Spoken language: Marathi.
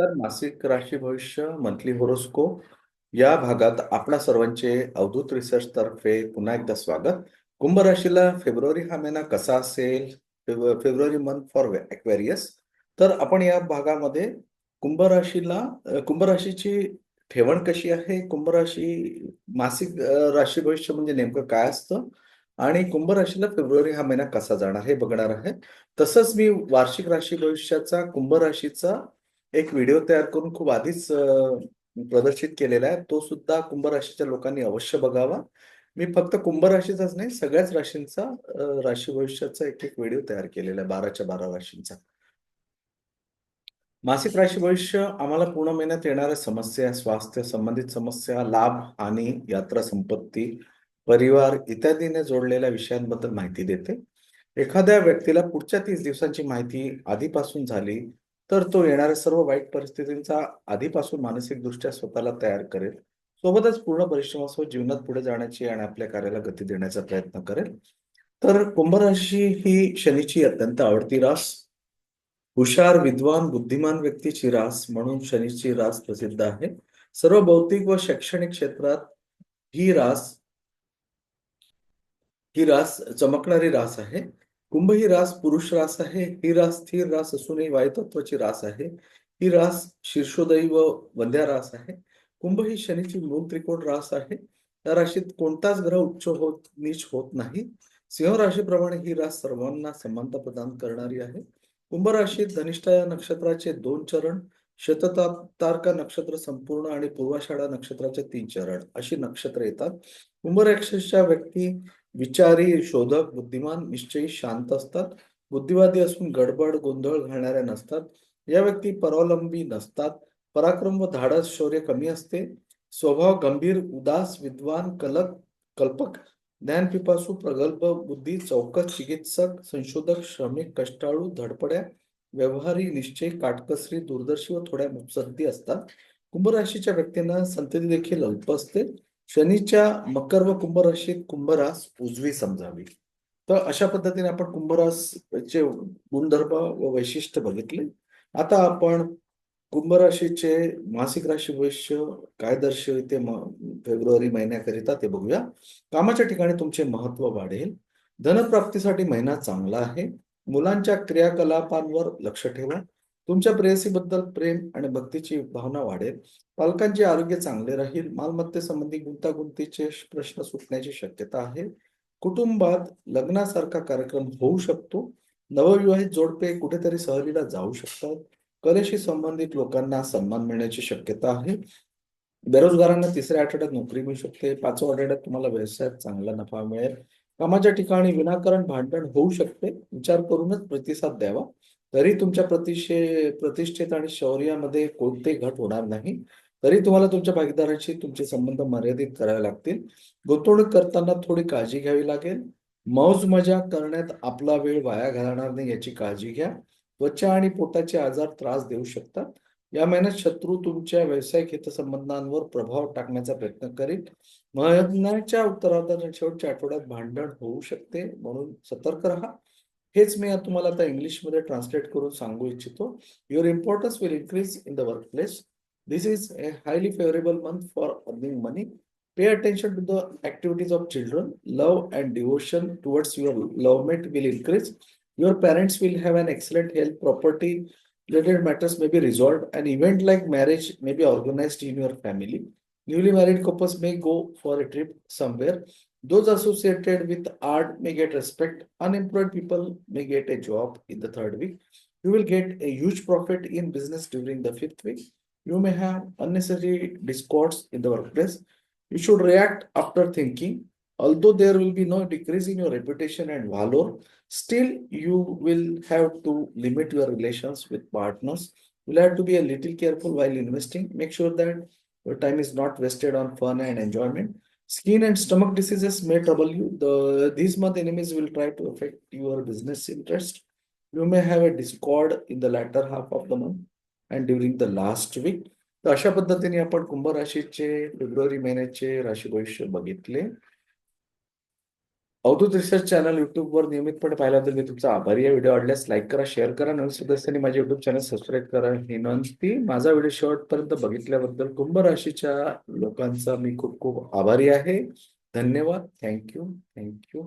नमस्कार मासिक राशी भविष्य मंथली होरोस्को या भागात आपणा सर्वांचे अवधूत रिसर्च तर्फे पुन्हा एकदा स्वागत. कुंभ राशीला फेब्रुवारी हा महिना कसा असेल? फेब्रुवारी मंथ फॉर एक्वेरियस तर आपण या भागामध्ये कुंभ राशीला कुंभ राशीची ठेवण कशी आहे? कुंभ राशी मासिक राशी भविष्य म्हणजे नेमकं काय असतं? आणि कुंभ राशीला फेब्रुवारी हा महिना कसा जाणार हे बघणार आहे. तसंच मी वार्षिक राशी भविष्याचा कुंभ राशीचा एक व्हिडिओ तयार करून खूप आधीच अ, प्रदर्शित केलेला आहे. तो सुद्धा कुंभ राशीच्या लोकांनी अवश्य बघावा. मी फक्त कुंभ राशीचाच नाही सगळ्याच राशींचा अ, राशी भविष्याचा एक एक व्हिडिओ तयार केलेला आहे बाराच्या बारा राशींचा. मासिक राशी भविष्य आम्हाला पूर्ण महिन्यात येणाऱ्या समस्या स्वास्थ्य संबंधित समस्या लाभ हानी यात्रा संपत्ती परिवार इत्यादीने जोडलेल्या विषयांबद्दल माहिती देते. एखाद्या व्यक्तीला पुढच्या तीस दिवसांची माहिती आधीपासून झाली तर तो येणाऱ्या सर्व वाईट परिस्थितींचा आधीपासून मानसिकदृष्ट्या स्वतःला तयार करेल. सोबतच पूर्ण परिश्रमासह जीवनात पुढे जाण्याची आणि आपल्या कार्याला गती देण्याचा प्रयत्न करेल. तर कुंभराशी ही शनीची अत्यंत आवडती रास. हुशार विद्वान बुद्धिमान व्यक्तीची रास म्हणून शनीची रास प्रसिद्ध आहे. सर्व भौतिक व शैक्षणिक क्षेत्रात ही रास ही रास चमकणारी रास आहे. कुंभ ही रास पुरुष रास आहे. ही रास स्थिर रास असूनही वायुतत्वाची रास आहे. ही रास शीर्षोदयी व वंध्या रास आहे. कुंभ ही शनीची मूल त्रिकोण रास आहे. या राशीत कोणताच ग्रह उच्च होत नीच होत नाही. सिंह राशीप्रमाणे ही रास सर्वांना समानता प्रदान करणारी आहे. कुंभ राशीत धनिष्ठा या नक्षत्राचे दोन चरण शतता तारका नक्षत्र संपूर्ण आणि पूर्वाषाढा नक्षत्राचे तीन चरण अशी नक्षत्र येतात. कुंभ राक्षसच्या व्यक्ती विचारी शोधक बुद्धिमान निश्चयी शांत असतात. बुद्धिवादी असून गडबड गोंधळ घालणाऱ्या नसतात. या व्यक्ती परावलंबी नसतात. पराक्रम व धाडस शौर्य कमी असते. स्वभाव गंभीर उदास विद्वान कलक कल्पक ज्ञानपिपासू प्रगल्भ बुद्धी चौकस चिकित्सक संशोधक श्रमिक कष्टाळू धडपड्या व्यवहारी निश्चय काटकसरी दूरदर्शी व थोड्या मुत्सद्दी असतात. कुंभ राशीच्या व्यक्तींना संतती देखील अल्प असते. शनीच्या मकर व कुंभ राशीत कुंभरास उजवी समजावी. तर अशा पद्धतीने आपण कुंभरासचे गुणधर्म व वैशिष्ट्य बघितले. आता आपण कुंभ राशीचे मासिक राशी भविष्य काय दर्शविते फेब्रुवारी महिन्याकरिता ते बघूया. कामाच्या ठिकाणी तुमचे महत्त्व वाढेल. धनप्राप्तीसाठी महिना चांगला आहे. मुलांच्या क्रियाकलापांवर लक्ष ठेवा. तुमच्या प्रेयसीबद्दल प्रेम आणि भक्तीची भावना वाढेल. पालकांचे आरोग्य चांगले राहील. मालमत्तेसंबंधी गुंतागुंतीचे प्रश्न सुटण्याची शक्यता आहे. कुटुंबात लग्नासारखा कार्यक्रम होऊ शकतो. नवविवाहित जोडपे कुठेतरी सहलीला जाऊ शकतात. कलेशी संबंधित लोकांना सन्मान मिळण्याची शक्यता आहे. बेरोजगारांना तिसऱ्या आठवड्यात नोकरी मिळू शकते. पाचव्या आठवड्यात तुम्हाला व्यवसायात चांगला नफा मिळेल. कामाच्या ठिकाणी विनाकारण भांडण होऊ शकते. विचार करूनच प्रतिसाद द्यावा. तरी तुमच्या प्रतिष्ठे प्रतिष्ठेत आणि शौर्यामध्ये कोणते घट होणार नाही. तरी तुम्हाला तुमच्या भागीदारांशी तुमचे संबंध मर्यादित करावे लागतील. गुंतवणूक करताना थोडी काळजी घ्यावी लागेल. मौज मजा करण्यात आपला वेळ वाया घालणार नाही याची काळजी घ्या. त्वचा आणि पोटाचे आजार त्रास देऊ शकतात. या महिन्यात शत्रू तुमच्या व्यावसायिक हितसंबंधांवर प्रभाव टाकण्याचा प्रयत्न करील महिन्याच्या उत्तरार्धात शेवटच्या आठवड्यात भांडण होऊ शकते. म्हणून सतर्क राहा. हेच मी तुम्हाला आता इंग्लिशमध्ये ट्रान्सलेट करून सांगू इच्छितो your importance will increase in the work place this is a highly favourable month for earning money pay attention to the activities of children love and devotion towards your lovemate will increase Your parents will have an excellent health, property related matters may be resolved. An event like marriage may be organized in your family. Newly married couples may go for a trip somewhere. Those associated with art may get respect. Unemployed people may get a job in the third week. You will get a huge profit in business during the fifth week. You may have unnecessary discords in the workplace. You should react after thinking. Although there will be no decrease in your reputation and valor, still you will have to limit your relations with partners. You'll have to be a little careful while investing. Make sure that your time is not wasted on fun and enjoyment. Skin and stomach diseases may trouble you. The these month enemies will try to affect your business interest. You may have a discord in the latter half of the month and during the last week. तर अशा पद्धतीने आपण कुंभ राशीचे फेब्रुवारी महिन्याचे राशी भविष्य बघितले अवधूत रिसर्च चॅनल युट्यूबवर नियमितपणे पाहिल्याबद्दल मी तुमचा आभारी आहे. व्हिडिओ आवडल्यास लाईक करा शेअर करा. नवीन सदस्यांनी माझे युट्यूब चॅनल सबस्क्राईब करा. ही नोंदती. माझा व्हिडिओ शेवटपर्यंत बघितल्याबद्दल कुंभ राशीच्या लोकांचा मी खूप खूप आभारी आहे. धन्यवाद. Thank you thank you